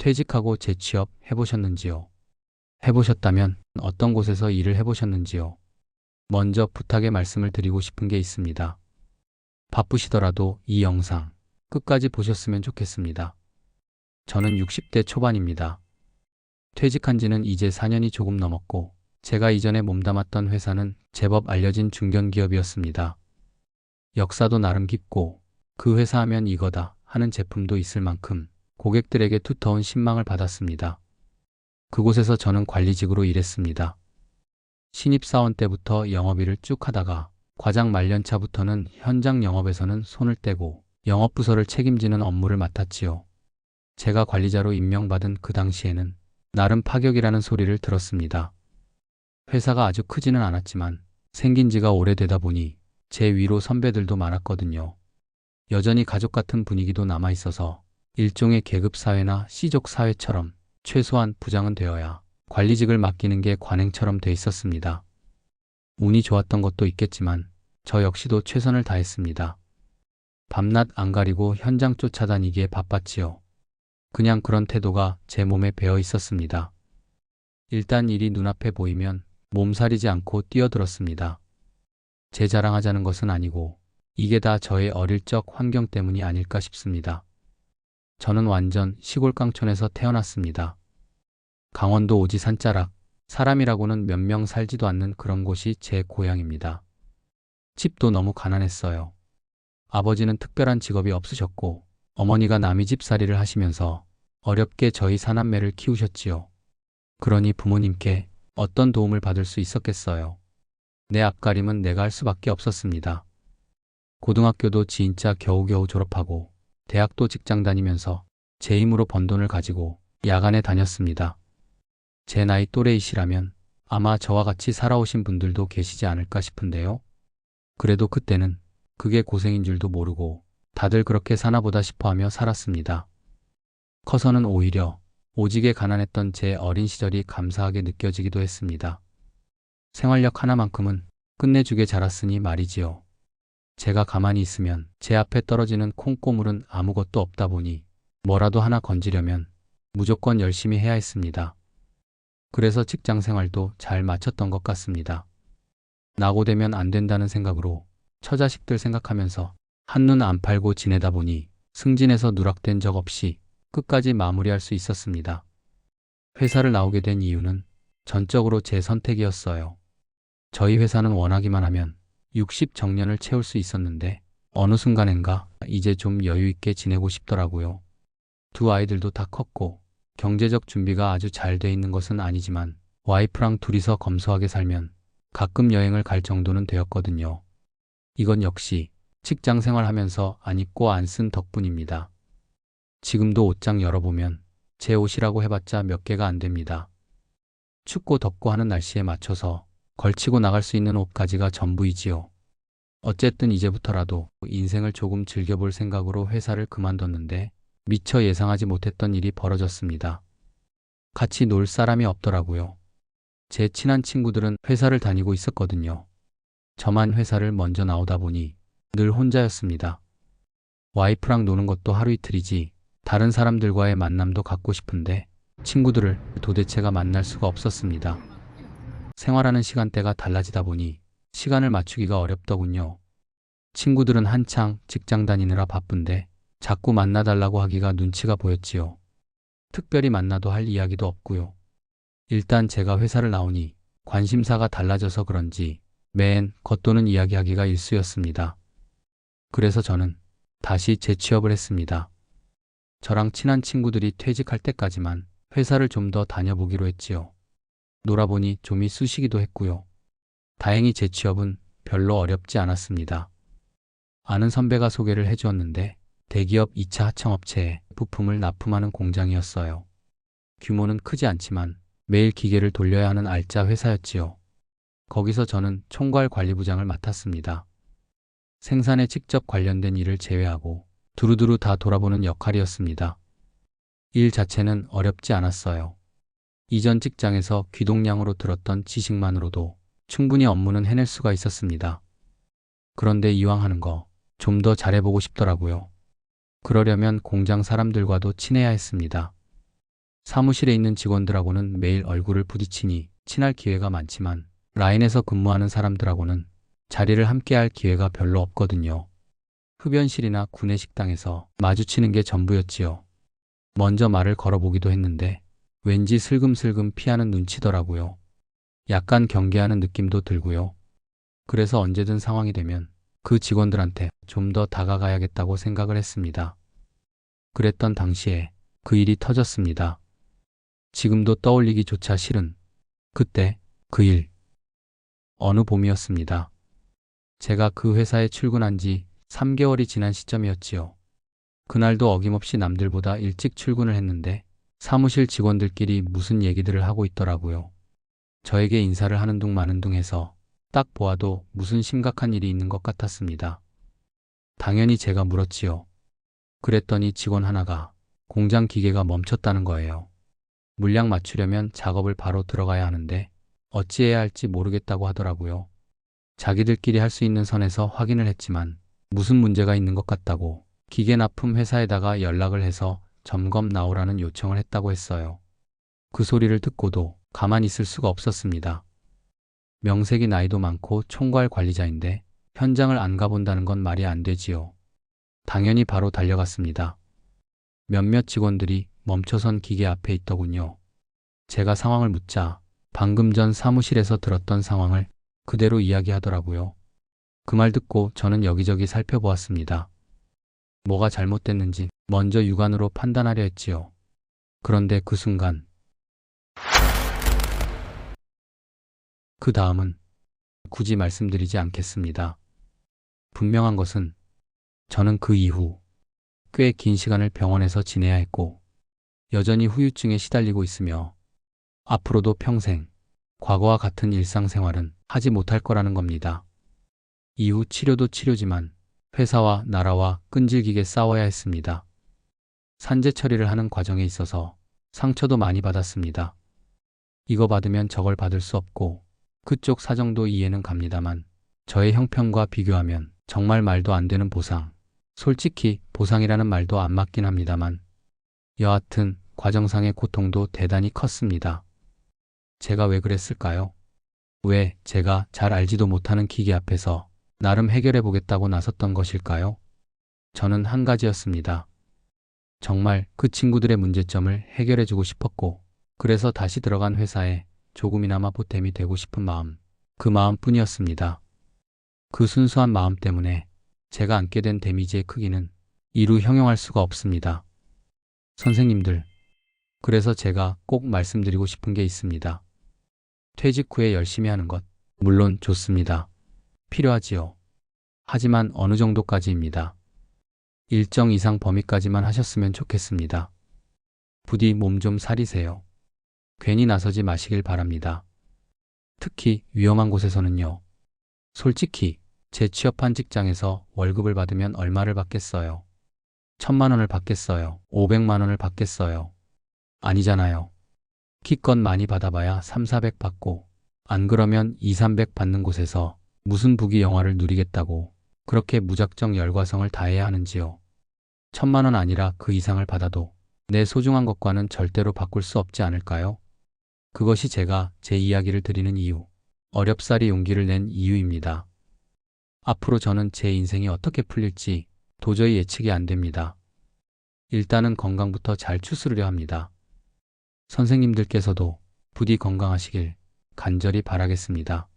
퇴직하고 재취업 해보셨는지요? 해보셨다면 어떤 곳에서 일을 해보셨는지요? 먼저 부탁의 말씀을 드리고 싶은 게 있습니다. 바쁘시더라도 이 영상 끝까지 보셨으면 좋겠습니다. 저는 60대 초반입니다. 퇴직한 지는 이제 4년이 조금 넘었고, 제가 이전에 몸담았던 회사는 제법 알려진 중견기업이었습니다. 역사도 나름 깊고, 그 회사 하면 이거다 하는 제품도 있을 만큼 고객들에게 두터운 신망을 받았습니다. 그곳에서 저는 관리직으로 일했습니다. 신입사원 때부터 영업일을 쭉 하다가 과장 말년차부터는 현장 영업에서는 손을 떼고 영업부서를 책임지는 업무를 맡았지요. 제가 관리자로 임명받은 그 당시에는 나름 파격이라는 소리를 들었습니다. 회사가 아주 크지는 않았지만 생긴 지가 오래되다 보니 제 위로 선배들도 많았거든요. 여전히 가족 같은 분위기도 남아 있어서 일종의 계급 사회나 씨족 사회처럼 최소한 부장은 되어야 관리직을 맡기는 게 관행처럼 돼 있었습니다. 운이 좋았던 것도 있겠지만 저 역시도 최선을 다했습니다. 밤낮 안 가리고 현장 쫓아다니기에 바빴지요. 그냥 그런 태도가 제 몸에 배어 있었습니다. 일단 일이 눈앞에 보이면 몸살이지 않고 뛰어들었습니다. 제 자랑하자는 것은 아니고 이게 다 저의 어릴 적 환경 때문이 아닐까 싶습니다. 저는 완전 시골 깡촌에서 태어났습니다. 강원도 오지 산자락, 사람이라고는 몇 명 살지도 않는 그런 곳이 제 고향입니다. 집도 너무 가난했어요. 아버지는 특별한 직업이 없으셨고, 어머니가 남의 집살이를 하시면서 어렵게 저희 사남매를 키우셨지요. 그러니 부모님께 어떤 도움을 받을 수 있었겠어요. 내 앞가림은 내가 할 수밖에 없었습니다. 고등학교도 진짜 겨우겨우 졸업하고, 대학도 직장 다니면서 제 힘으로 번 돈을 가지고 야간에 다녔습니다. 제 나이 또래이시라면 아마 저와 같이 살아오신 분들도 계시지 않을까 싶은데요. 그래도 그때는 그게 고생인 줄도 모르고 다들 그렇게 사나보다 싶어 하며 살았습니다. 커서는 오히려 오지게 가난했던 제 어린 시절이 감사하게 느껴지기도 했습니다. 생활력 하나만큼은 끝내주게 자랐으니 말이지요. 제가 가만히 있으면 제 앞에 떨어지는 콩고물은 아무것도 없다 보니 뭐라도 하나 건지려면 무조건 열심히 해야 했습니다. 그래서 직장 생활도 잘 마쳤던 것 같습니다. 나고되면 안 된다는 생각으로 처자식들 생각하면서 한눈 안 팔고 지내다 보니 승진해서 누락된 적 없이 끝까지 마무리할 수 있었습니다. 회사를 나오게 된 이유는 전적으로 제 선택이었어요. 저희 회사는 원하기만 하면 60 정년을 채울 수 있었는데 어느 순간엔가 이제 좀 여유 있게 지내고 싶더라고요. 두 아이들도 다 컸고 경제적 준비가 아주 잘 돼 있는 것은 아니지만 와이프랑 둘이서 검소하게 살면 가끔 여행을 갈 정도는 되었거든요. 이건 역시 직장 생활하면서 안 입고 안 쓴 덕분입니다. 지금도 옷장 열어보면 제 옷이라고 해봤자 몇 개가 안 됩니다. 춥고 덥고 하는 날씨에 맞춰서 걸치고 나갈 수 있는 옷가지가 전부이지요. 어쨌든 이제부터라도 인생을 조금 즐겨볼 생각으로 회사를 그만뒀는데 미처 예상하지 못했던 일이 벌어졌습니다. 같이 놀 사람이 없더라고요. 제 친한 친구들은 회사를 다니고 있었거든요. 저만 회사를 먼저 나오다 보니 늘 혼자였습니다. 와이프랑 노는 것도 하루 이틀이지 다른 사람들과의 만남도 갖고 싶은데 친구들을 도대체가 만날 수가 없었습니다. 생활하는 시간대가 달라지다 보니 시간을 맞추기가 어렵더군요. 친구들은 한창 직장 다니느라 바쁜데 자꾸 만나달라고 하기가 눈치가 보였지요. 특별히 만나도 할 이야기도 없고요. 일단 제가 회사를 나오니 관심사가 달라져서 그런지 매엔 겉도는 이야기하기가 일쑤였습니다. 그래서 저는 다시 재취업을 했습니다. 저랑 친한 친구들이 퇴직할 때까지만 회사를 좀 더 다녀보기로 했지요. 놀아보니 좀이 쑤시기도 했고요. 다행히 재취업은 별로 어렵지 않았습니다. 아는 선배가 소개를 해주었는데 대기업 2차 하청업체에 부품을 납품하는 공장이었어요. 규모는 크지 않지만 매일 기계를 돌려야 하는 알짜 회사였지요. 거기서 저는 총괄 관리부장을 맡았습니다. 생산에 직접 관련된 일을 제외하고 두루두루 다 돌아보는 역할이었습니다. 일 자체는 어렵지 않았어요. 이전 직장에서 귀동량으로 들었던 지식만으로도 충분히 업무는 해낼 수가 있었습니다. 그런데 이왕 하는 거 좀 더 잘해보고 싶더라고요. 그러려면 공장 사람들과도 친해야 했습니다. 사무실에 있는 직원들하고는 매일 얼굴을 부딪히니 친할 기회가 많지만 라인에서 근무하는 사람들하고는 자리를 함께할 기회가 별로 없거든요. 흡연실이나 구내식당에서 마주치는 게 전부였지요. 먼저 말을 걸어보기도 했는데 왠지 슬금슬금 피하는 눈치더라고요. 약간 경계하는 느낌도 들고요. 그래서 언제든 상황이 되면 그 직원들한테 좀 더 다가가야겠다고 생각을 했습니다. 그랬던 당시에 그 일이 터졌습니다. 지금도 떠올리기조차 싫은 그때 그 일. 어느 봄이었습니다. 제가 그 회사에 출근한 지 3개월이 지난 시점이었지요. 그날도 어김없이 남들보다 일찍 출근을 했는데 사무실 직원들끼리 무슨 얘기들을 하고 있더라고요. 저에게 인사를 하는 둥 마는 둥 해서 딱 보아도 무슨 심각한 일이 있는 것 같았습니다. 당연히 제가 물었지요. 그랬더니 직원 하나가 공장 기계가 멈췄다는 거예요. 물량 맞추려면 작업을 바로 들어가야 하는데 어찌해야 할지 모르겠다고 하더라고요. 자기들끼리 할 수 있는 선에서 확인을 했지만 무슨 문제가 있는 것 같다고 기계 납품 회사에다가 연락을 해서 점검 나오라는 요청을 했다고 했어요. 그 소리를 듣고도 가만히 있을 수가 없었습니다. 명색이 나이도 많고 총괄 관리자인데 현장을 안 가본다는 건 말이 안 되지요. 당연히 바로 달려갔습니다. 몇몇 직원들이 멈춰선 기계 앞에 있더군요. 제가 상황을 묻자 방금 전 사무실에서 들었던 상황을 그대로 이야기하더라고요. 그 말 듣고 저는 여기저기 살펴보았습니다. 뭐가 잘못됐는지 먼저 육안으로 판단하려 했지요. 그런데 그 순간 그 다음은 굳이 말씀드리지 않겠습니다. 분명한 것은 저는 그 이후 꽤 긴 시간을 병원에서 지내야 했고 여전히 후유증에 시달리고 있으며 앞으로도 평생 과거와 같은 일상생활은 하지 못할 거라는 겁니다. 이후 치료도 치료지만 회사와 나라와 끈질기게 싸워야 했습니다. 산재 처리를 하는 과정에 있어서 상처도 많이 받았습니다. 이거 받으면 저걸 받을 수 없고 그쪽 사정도 이해는 갑니다만 저의 형편과 비교하면 정말 말도 안 되는 보상. 솔직히 보상이라는 말도 안 맞긴 합니다만 여하튼 과정상의 고통도 대단히 컸습니다. 제가 왜 그랬을까요? 왜 제가 잘 알지도 못하는 기계 앞에서 나름 해결해 보겠다고 나섰던 것일까요? 저는 한 가지였습니다. 정말 그 친구들의 문제점을 해결해 주고 싶었고, 그래서 다시 들어간 회사에 조금이나마 보탬이 되고 싶은 마음, 그 마음 뿐이었습니다. 그 순수한 마음 때문에 제가 안게 된 데미지의 크기는 이루 형용할 수가 없습니다. 선생님들, 그래서 제가 꼭 말씀드리고 싶은 게 있습니다. 퇴직 후에 열심히 하는 것, 물론 좋습니다. 필요하지요. 하지만 어느 정도까지입니다. 일정 이상 범위까지만 하셨으면 좋겠습니다. 부디 몸 좀 사리세요. 괜히 나서지 마시길 바랍니다. 특히 위험한 곳에서는요. 솔직히 제 취업한 직장에서 월급을 받으면 얼마를 받겠어요? 천만 원을 받겠어요? 오백만 원을 받겠어요? 아니잖아요. 기껏 많이 받아봐야 3, 400 받고 안 그러면 2, 300 받는 곳에서 무슨 부귀 영화를 누리겠다고 그렇게 무작정 열과성을 다해야 하는지요. 천만 원 아니라 그 이상을 받아도 내 소중한 것과는 절대로 바꿀 수 없지 않을까요? 그것이 제가 제 이야기를 드리는 이유, 어렵사리 용기를 낸 이유입니다. 앞으로 저는 제 인생이 어떻게 풀릴지 도저히 예측이 안 됩니다. 일단은 건강부터 잘 추스르려 합니다. 선생님들께서도 부디 건강하시길 간절히 바라겠습니다.